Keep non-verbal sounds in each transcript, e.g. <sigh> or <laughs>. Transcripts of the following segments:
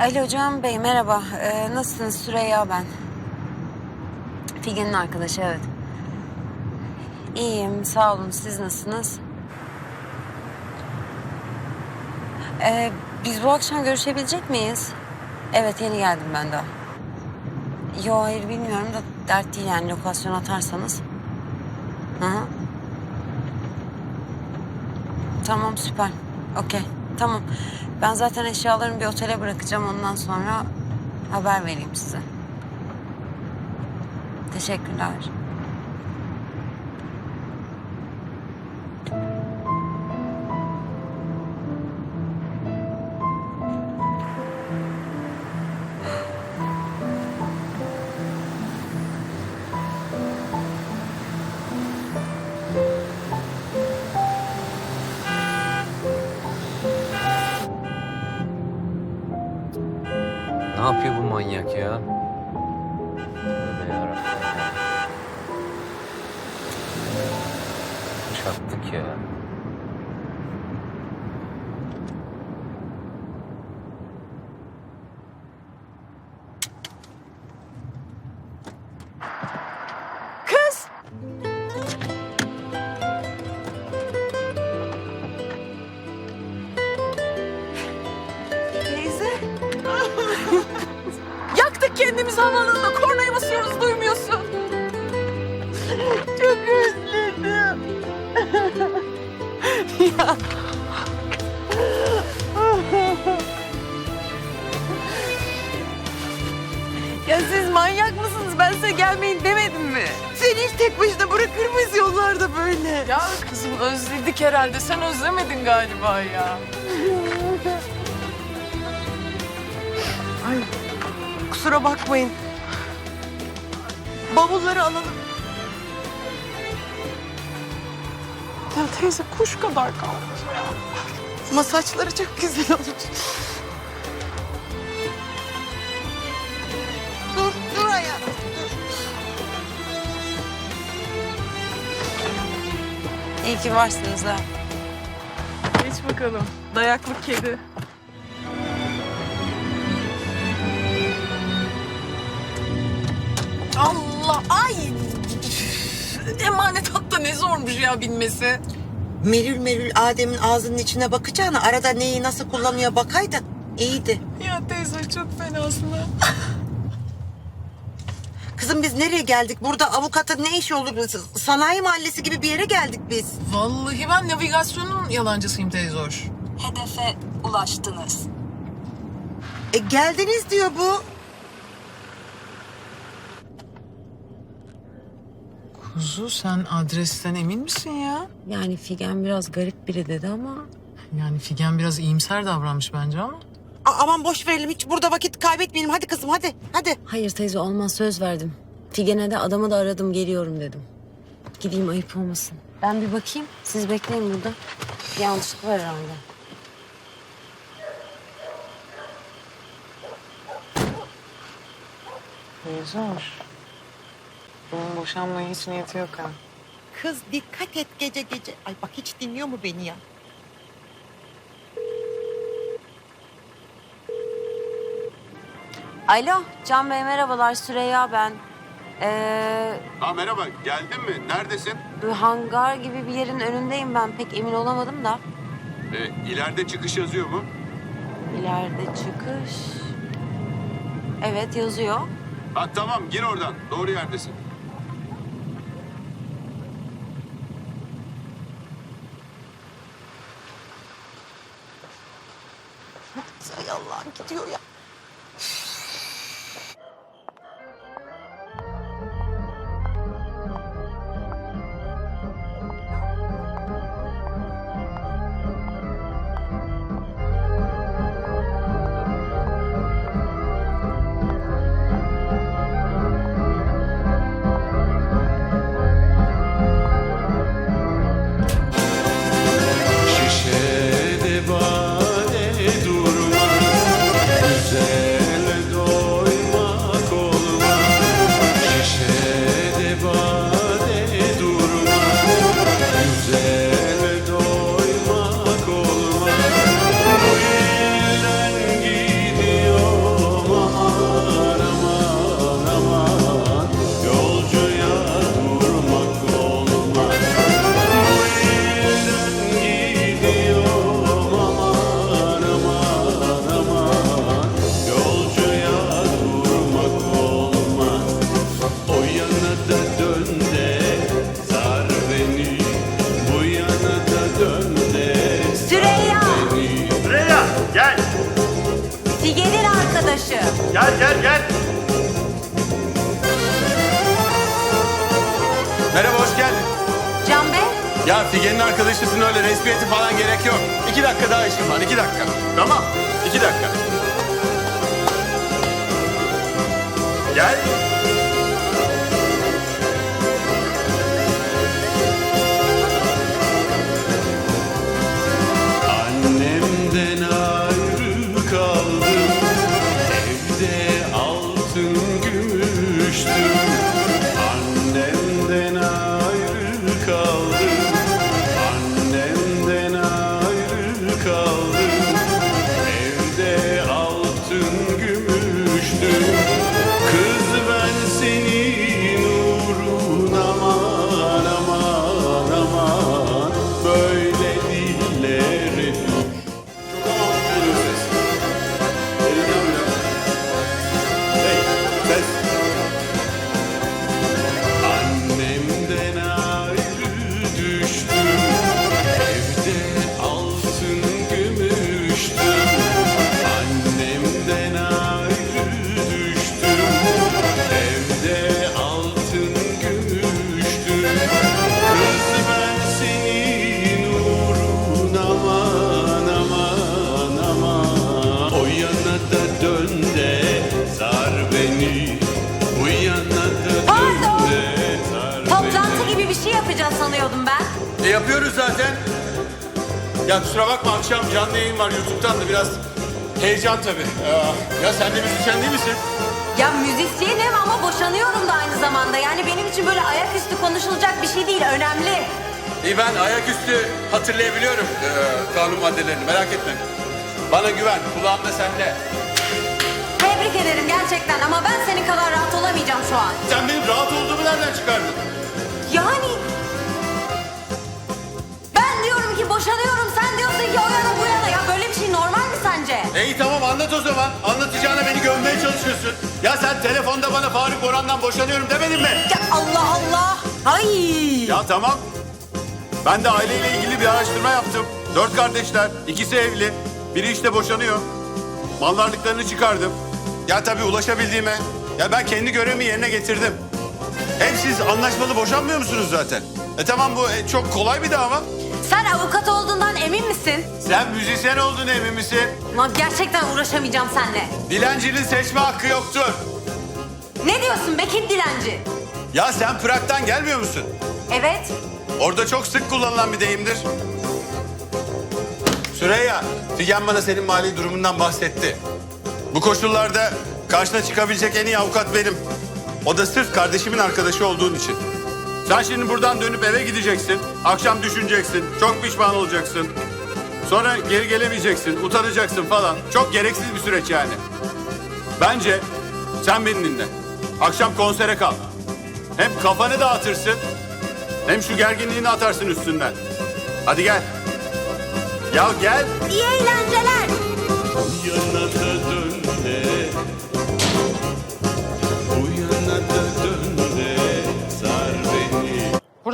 Alo Can Bey merhaba. Ee, nasılsınız? Süreyya ben. Figen'in arkadaşı evet. İyiyim sağ olun. Siz nasılsınız? Ee, biz bu akşam görüşebilecek miyiz? Evet yeni geldim ben daha. Yo hayır bilmiyorum da dert değil yani lokasyon atarsanız. Hı hı. Tamam süper. Okey. Tamam. Ben zaten eşyalarımı bir otele bırakacağım. Ondan sonra haber vereyim size. Teşekkürler. Ne yapıyor bu manyak ya? Ya. Ya siz manyak mısınız? Ben size gelmeyin demedim mi? Seni hiç tek başına bırakır mıyız yollarda böyle? Ya kızım özledik herhalde. Sen özlemedin galiba ya. Ay, kusura bakmayın. Bavulları alalım. Ya teyze kuş kadar kalmış ya. Ama saçları çok güzel olmuş. Dur, dur hayatım, dur. İyi ki varsınız ha. Geç bakalım. Dayaklı kedi. Zormuş ya binmesi. Merül merül Adem'in ağzının içine bakacağına arada neyi nasıl kullanıyor bakaydın. İyiydi. Ya teyze çok fenasın ha. <laughs> Kızım biz nereye geldik? Burada avukatın ne işi olur? Sanayi mahallesi gibi bir yere geldik biz. Vallahi ben navigasyonun yalancısıyım teyze hoş. Hedefe ulaştınız. E geldiniz diyor bu. Kuzu sen adresten emin misin ya? Yani Figen biraz garip biri dedi ama... Yani Figen biraz iyimser davranmış bence ama. A- aman boş verelim hiç burada vakit kaybetmeyelim. Hadi kızım hadi hadi. Hayır teyze olmaz söz verdim. Figen'e de adamı da aradım geliyorum dedim. Gideyim ayıp olmasın. Ben bir bakayım. Siz bekleyin burada. Bir yanlışlık var herhalde. Teyze hoş. Bunun boşanmaya hiç niyeti yok ha. Kız dikkat et gece gece. Ay bak hiç dinliyor mu beni ya? Alo Can Bey merhabalar Süreyya ben. Ee, Ha merhaba, geldin mi? Neredesin? bir hangar gibi bir yerin önündeyim ben pek emin olamadım da. Ee, ileride çıkış yazıyor mu? İleride çıkış. Evet yazıyor. Ha tamam, gir oradan. Doğru yerdesin. Ay Allah'ım gidiyor ya. Arkadaşı. Gel gel gel. Merhaba hoş geldin. Can Bey. Ya Figen'in arkadaşısın öyle resmiyeti falan gerek yok. İki dakika daha işim var iki dakika. Tamam iki dakika. Gel. E yapıyoruz zaten. Ya kusura bakma akşam canlı yayın var YouTube'dan da biraz heyecan tabii. Ee, ya sen de müzisyen değil misin? Ya müzisyenim ama boşanıyorum da aynı zamanda. Yani benim için böyle ayaküstü konuşulacak bir şey değil. Önemli. İyi ben ayaküstü hatırlayabiliyorum ee, kanun maddelerini merak etme. Bana güven kulağım da sende. Tebrik ederim gerçekten ama ben senin kadar rahat olamayacağım şu an. Sen benim rahat olduğumu nereden çıkardın? Anlat o zaman. Anlatacağına beni gömmeye çalışıyorsun. Ya sen telefonda bana Faruk Boran'dan boşanıyorum demedin mi? Ya Allah Allah. Ay. Ya tamam. Ben de aileyle ilgili bir araştırma yaptım. Dört kardeşler, ikisi evli. Biri işte boşanıyor. Mal varlıklarını çıkardım. Ya tabii ulaşabildiğime. Ya ben kendi görevimi yerine getirdim. Hem siz anlaşmalı boşanmıyor musunuz zaten? E tamam bu e, çok kolay bir dava. Sen avukat olduğundan emin misin? Sen müzisyen olduğunu emin misin? Lan gerçekten uğraşamayacağım seninle. Dilencinin seçme hakkı yoktur. Ne diyorsun be kim dilenci? Ya sen Prag'dan gelmiyor musun? Evet. Orada çok sık kullanılan bir deyimdir. Süreyya, Figen bana senin mali durumundan bahsetti. Bu koşullarda karşına çıkabilecek en iyi avukat benim. O da sırf kardeşimin arkadaşı olduğun için. Sen şimdi buradan dönüp eve gideceksin. Akşam düşüneceksin. Çok pişman olacaksın. Sonra geri gelemeyeceksin. Utanacaksın falan. Çok gereksiz bir süreç yani. Bence sen beni dinle. Akşam konsere kal. Hem kafanı dağıtırsın hem şu gerginliğini atarsın üstünden. Hadi gel. Ya gel. İyi eğlenceler.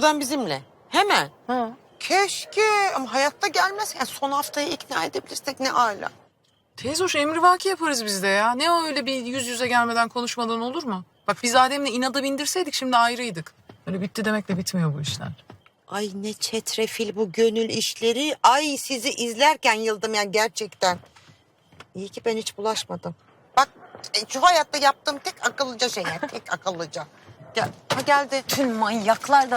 Buradan bizimle. Hemen. Keşke ama hayatta gelmez. Yani son haftayı ikna edebilirsek ne ala. Teyze hoş emrivaki yaparız biz de ya. Ne o öyle bir yüz yüze gelmeden konuşmadan olur mu? Bak biz Adem'le inada bindirseydik şimdi ayrıydık. Öyle bitti demekle bitmiyor bu işler. Ay ne çetrefil bu gönül işleri. Ay sizi izlerken yıldım yani gerçekten. İyi ki ben hiç bulaşmadım. Bak e, şu hayatta yaptığım tek akıllıca şey yani tek akıllıca. Gel, ha geldi. Tüm manyaklar da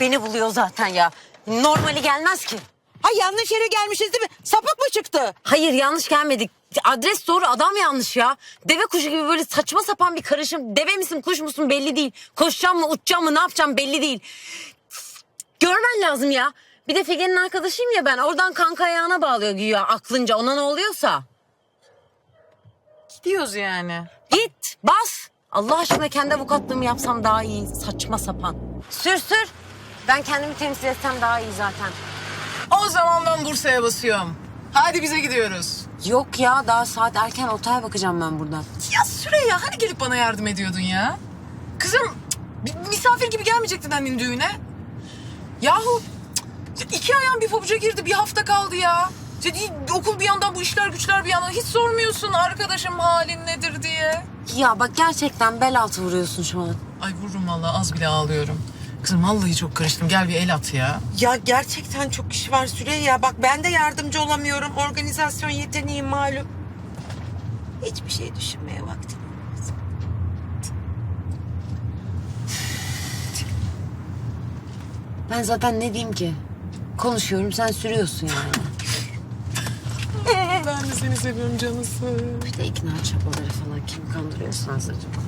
beni buluyor zaten ya. Normali gelmez ki. Ha yanlış yere gelmişiz değil mi? Sapık mı çıktı? Hayır yanlış gelmedik. Adres doğru adam yanlış ya. Deve kuşu gibi böyle saçma sapan bir karışım. Deve misin kuş musun belli değil. Koşacağım mı uçacağım mı ne yapacağım belli değil. Görmen lazım ya. Bir de Figen'in arkadaşıyım ya ben. Oradan kanka ayağına bağlıyor güya aklınca. Ona ne oluyorsa. Gidiyoruz yani. Git bas. Allah aşkına kendi avukatlığımı yapsam daha iyi. Saçma sapan. Sür sür. Ben kendimi temsil etsem daha iyi zaten. O zaman ben Bursa'ya basıyorum. Hadi bize gidiyoruz. Yok ya daha saat erken otaya bakacağım ben buradan. Ya Süreyya hani gelip bana yardım ediyordun ya? Kızım cık, misafir gibi gelmeyecektin annenin düğüne. Yahu cık, iki ayağım bir pabuca girdi bir hafta kaldı ya. Dedi, okul bir yandan bu işler güçler bir yandan. Hiç sormuyorsun arkadaşım halin nedir diye. Ya bak gerçekten bel altı vuruyorsun şu an. Ay vururum valla az bile ağlıyorum. Kızım vallahi çok karıştım. Gel bir el at ya. Ya gerçekten çok iş var Süreyya. Bak ben de yardımcı olamıyorum. Organizasyon yeteneğim malum. Hiçbir şey düşünmeye vaktim olmaz. Ben zaten ne diyeyim ki? Konuşuyorum sen sürüyorsun yani. <laughs> Ben de seni seviyorum canısı. Bir de ikna çabaları falan kim kandırıyorsanız acaba?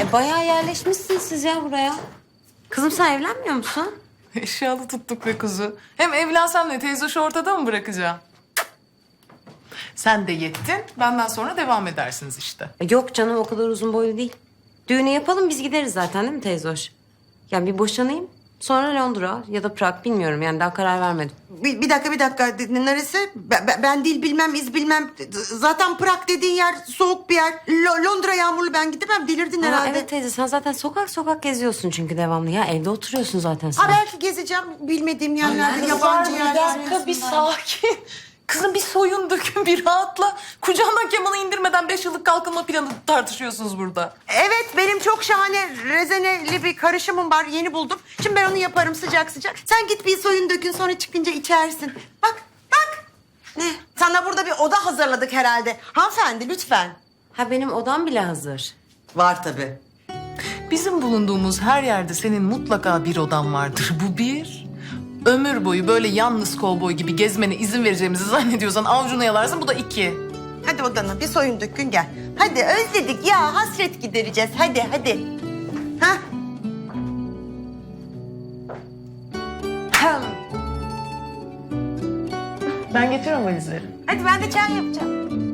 E bayağı yerleşmişsiniz siz ya buraya. Kızım sen evlenmiyor musun? Eşyalı tuttuk be kuzu. Hem evlensem de teyze şu ortada mı bırakacağım? Sen de yettin. Benden sonra devam edersiniz işte. E Yok canım o kadar uzun boylu değil. Düğünü yapalım biz gideriz zaten değil mi teyze hoş? Yani bir boşanayım. Sonra Londra ya da Prag bilmiyorum yani daha karar vermedim. Bir, bir dakika bir dakika neresi? Ben, ben- dil bilmem iz bilmem. Zaten Prag dediğin yer soğuk bir yer. Lo- Londra yağmurlu ben gidemem delirdin Ama herhalde. evet teyze sen zaten sokak sokak geziyorsun çünkü devamlı ya. Evde oturuyorsun zaten sen. Ha belki gezeceğim bilmediğim yerlerde yabancı bir yerler. dakika bir sakin. Kızım bir soyun <laughs> dökün bir rahatla. Kucağından kemanı indirmeden beş yıllık kalkınma planı tartışıyorsunuz burada. Evet benim çok şahane rezeneli bir karışımım var yeni buldum. Şimdi ben onu yaparım sıcak sıcak. Sen git bir soyun dökün sonra çıkınca içersin. Bak bak. Ne? Sana burada bir oda hazırladık herhalde. Hanımefendi lütfen. Ha benim odam bile hazır. Var tabii. Bizim bulunduğumuz her yerde senin mutlaka bir odan vardır. Bu bir. Ömür boyu böyle yalnız kovboy gibi gezmene izin vereceğimizi zannediyorsan avucunu yalarsın. Bu da iki. Hadi odana bir soyun dökün gel. Hadi özledik ya hasret gidereceğiz. Hadi hadi. Ha? Ben getiriyorum valizleri. Hadi ben de çay yapacağım.